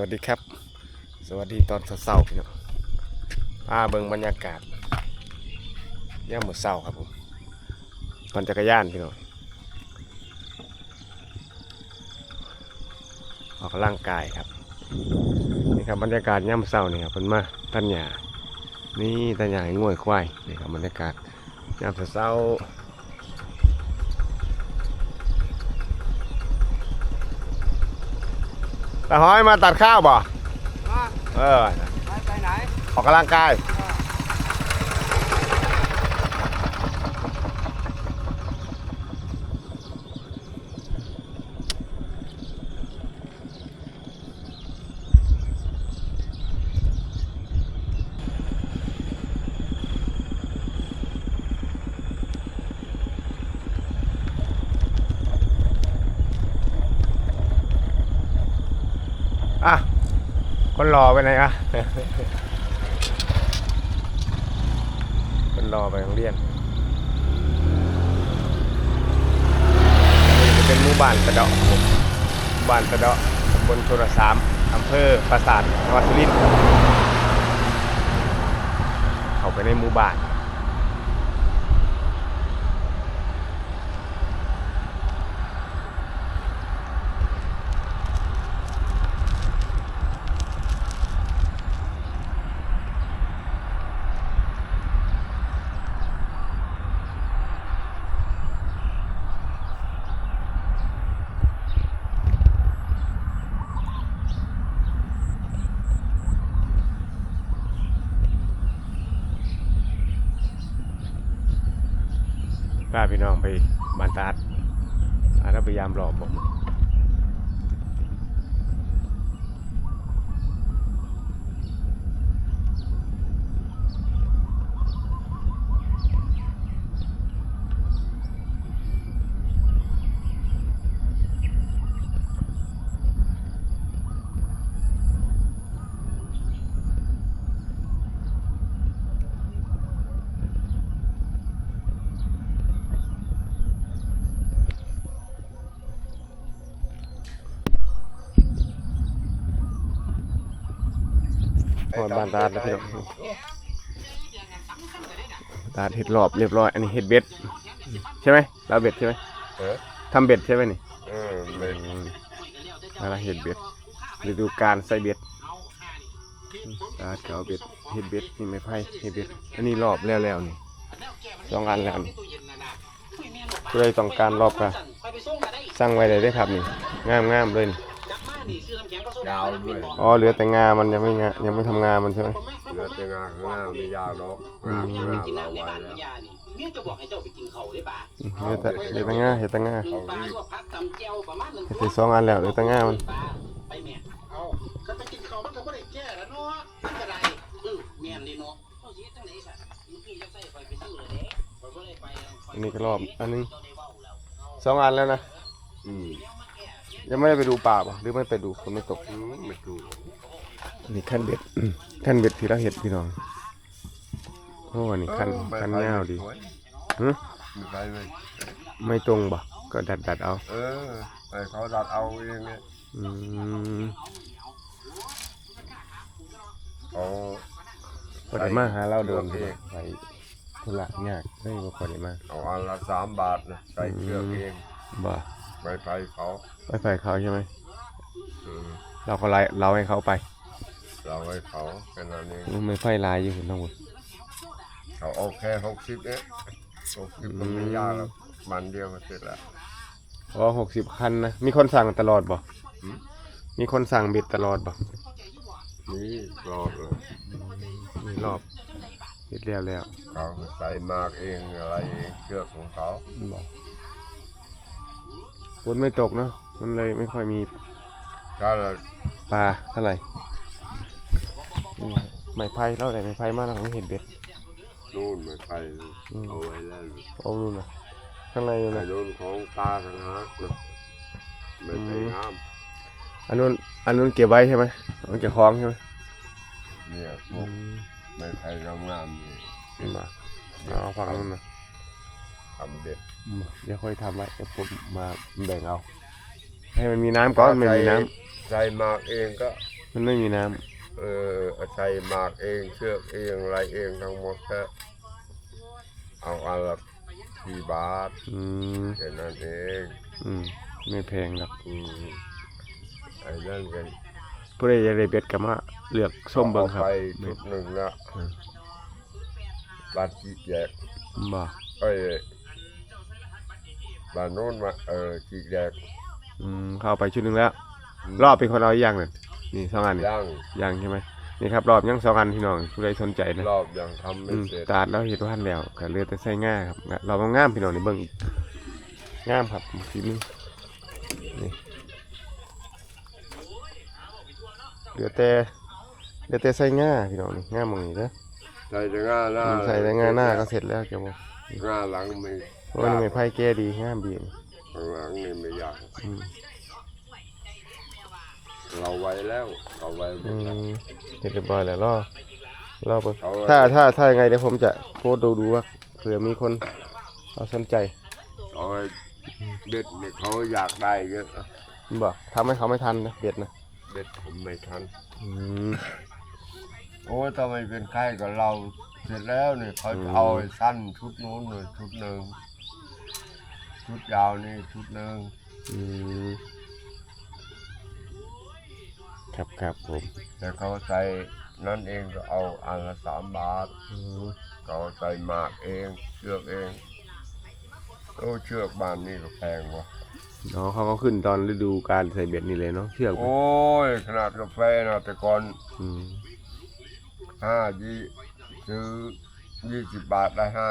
สวัสดีครับ สวัสดีตอนเช้าๆพี่น้องพาเบิ่งบรรยากาศย่ามมื้อเช้าครับผมปั่นจักรยานพี่น้องออกกำลังกายครับ นี่ครับบรรยากาศย่ามมื้อเช้านี่ครับเพิ่นมาตันหญ้านี่ตันหญ้าให้ง่วยควายนี่ครับบรรยากาศย่ามเช้าๆ ตาห้อยมาตัดข้าวบ่มาเออไปไปไหน ออกกำลังกาย อะคนรอไปไหนอะคนรอไปโรงเรียนจะเป็นหมู่บ้านสะเดาะผมหมู่บ้านสะเดาะตำบลโทรสามอำเภอปราสาทจังหวัดสุรินทร์เข้าไปในหมู่บ้าน พาพี่น้องไปบานตาดอาเราพยายามหลอกบอกมึ หอดบ้านตาดแล้วพี่น้องตาดเห็ดรอบเรียบร้อยอันนี้เห็ดเบ็ดใช่ไหมเราเบ็ดใช่ไหมเออทำเบ็ดใช่ไหมนี่เออไม่อะไรเห็ดเบ็ดฤดูการใส่เบ็ดตาดเขาเบ็ดเห็ดเบ็ดนี่ไม่ไผ่เห็ดเบ็ดอันนี้รอบแล้วแล้วนี่สองอันแล้วนี่เพื่อต้องการรอบกันสร้างไว้เลยได้อครับนี่งามงามๆเลยนี่ ยาวด้วยอ๋อเหลือแต่งามันยังไม่งายังไม่ทำงามันใช่ไหมเหลือแต่งานข้างหน้าไม่ยาวหรอกงานข้างหน้ากินเราน้ำในไว้บ้านแล้วยานี่เมียจะบอกให้เจ้าไปกินเขาได้ป่ะอืมเหลือแต่เหลือแต่งาเหลือแต่งากินปลาลวกผักตำแจ่วประมาณนั้นเห็ดสองอันแล้วเหลือแต่งามันปลาไปแม่เอาก็ไปกินเขามันก็บ่ได้แก้แล้วเนาะมันก็ได้เออแม่นนี่เนาะเอาสิจังได๋ซะมันคือจะใส่ไปไปซื้อเลยเด้ไปบ่ได้ไปอันนี้ก็รอบอันนึงสองอันแล้วนะอืม ยังไม่ได้ไปดูป่าป่ะหรือไม่ไปดูคนไม่ตกอืมไม่ถูกอันนี่ขั้นเบ็ดอืมขั้นเบ็ดที่เราเห็ดพี่น้องโอ้อันนี้ขั้นขั้นยาวดีสวยหึไม่ไปเลยไม่ตรงบ่ก็ดัดดัดเอา เออไปเขาดัดเอาเองเนี่ยอืมเขาพอได้มาหาเราโดนพี่น้องไปธุระยากได้บ่พอได้มาเอาอันละสามบาทนะใส่เครื่องเองบ่ ไปไปเขาไปไฟเขาใช่ไหมอืมเราก็ไล่เราให้เขาไปเราให้เขาแค่นั้นเองไม่ไฟลายอยู่คุณทั้งหมดเขาเอาแค่หกสิบเนี่ยหกสิบมันไม่ยากแล้วมันเดียวก็เสร็จแล้ว อ๋อหกสิบคันนะมีคนสั่งตลอดบ่หืม มีคนสั่งเบ็ดตลอดบ่นี่รอดเลยมีรอบเบ็ดแล้วแล้วเขาใส่มากเองอะไรเองเชือกของเขาบอกฝ นไม่ตกเนาะมันเลยไม่ค่อยมีถ้าเราปลาเท่าไหร่นี่ไม้ไผ่เล่าไหนไม้ไผ่มากเราไม่เห็นเบ็ดนู่นไม่ไปอืมเอาไว้แล้วโอ้นู่นนะข้างในนู่นไอ้นะนู่นของตากันนะไม่ใช่งามอันนู้นอันนู้นเก็บไว้ใช่ไหมมันเก็บคล้องใช่ไหมเนี่ยพอืวกมไม่ใช่งามงามๆนี่นี่มาเอาฝั่งนู้นนะ ทำเด็ดอืมเดี๋ยวค่อยทำไว้เดี๋ยวผมมาแบ่งเอา ให้มันมีน้ำก่อนไม่มีน้ใส่มากเองก็ มันไม่มีน้ำเออใส่หมากเองเชือกเองอะไรเองทั้งหมดแค่เอาอันละสี่บาทอืมแค่นั้นเอง อืมไม่แพงหรอกอืมไอ้นั่นกันผู้ใดอยากได้เบ็ดก็มาเลือกส้มเบิ่งครับอาไปชุดหนึ่งละอืมบ้านจีแยกบ่เอ้ย บ้านโน้นมาเออจีแยกอืมเข้าไปชุดหนึงแล้ว รอบเป็นคนเอาอีกอย่างนั่นนี่สองอันนี่ย่างยังใช่ไหมนี่ครับรอบยังสองอันพี่น้องผู้ใดสนใจนะรอบยังทำไม่อืมเสร็จตาดแล้วเห็นว่าทันแล้วก็เหลือแต่ใส่ง่าครับเรามางามพี่น้องนี่เบิ่งอีกงามครับฝีมือนี่เหลือแต่เหลือแต่ใส่ง่าพี่น้องนี่งามหมองนี้เด้อใส่แต่ง่าหน้าอืมใส่แต่ง่าหน้าก็เสร็จแล้วแกบอกง่าหลังไม่ โอ้ยนี่ไม่ไผ่แก้ดีงามดีนี่ข้างหลังนี่ไม่ยาก อืมเราไว้แล้วเราไว้หมอืดแล้วมเสร็จเรียบร้อยแล้วรอรอเบิ่งเอาไว้ถ้าถ้าถ้ายังไงเดี๋ยวผมจะโพสต์ดูดูว่าเผื่อมีคนเอาสนใจเอาไว้เบ็ดเนี่ยเขาอยากได้เยอะบอกทำให้เขาไม่ทันนะเบ็ดนะเบ็ดผมไม่ทัน อืม โอ้ยทำไมเป็นไข้กับเรา เสร็จแล้วเนี่ยเขาจะเอาไอ้สั้นชุดนู้นเลยชุดหนึ่ง ชุดยาวนี่ชุดหนึ่งอืมครับครับผมแต่เขาใส่นั่นเองก็เอาอันละสามบาทอืมเขาใส่หมากเองเชือกเองโอ้เชือกบ้านนี่ก็แพงว่ะเนาะเขาก็ขึ้นตอนฤดูการใส่เบ็ดนี่เลยเนาะเชือกโอ้ยขนาดกาแฟนะแต่ก่อนอืมห้ายี่ซื้อยี่สิบบาทได้ห้า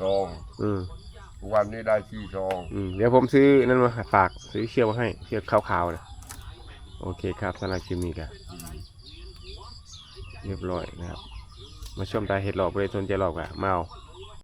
ซองอืมทุก วันนี้ได้สี่ซองอืมเดี๋ยวผมซื้อนั่นมาฝากซื้อเชือกมาให้เชือกขาวๆนะโอเคครับสำหรับคลิปนี้ก็เรียบร้อยนะครับ มาชมตาเห็ดหลอกไปสนใจหลอกอะมาเอา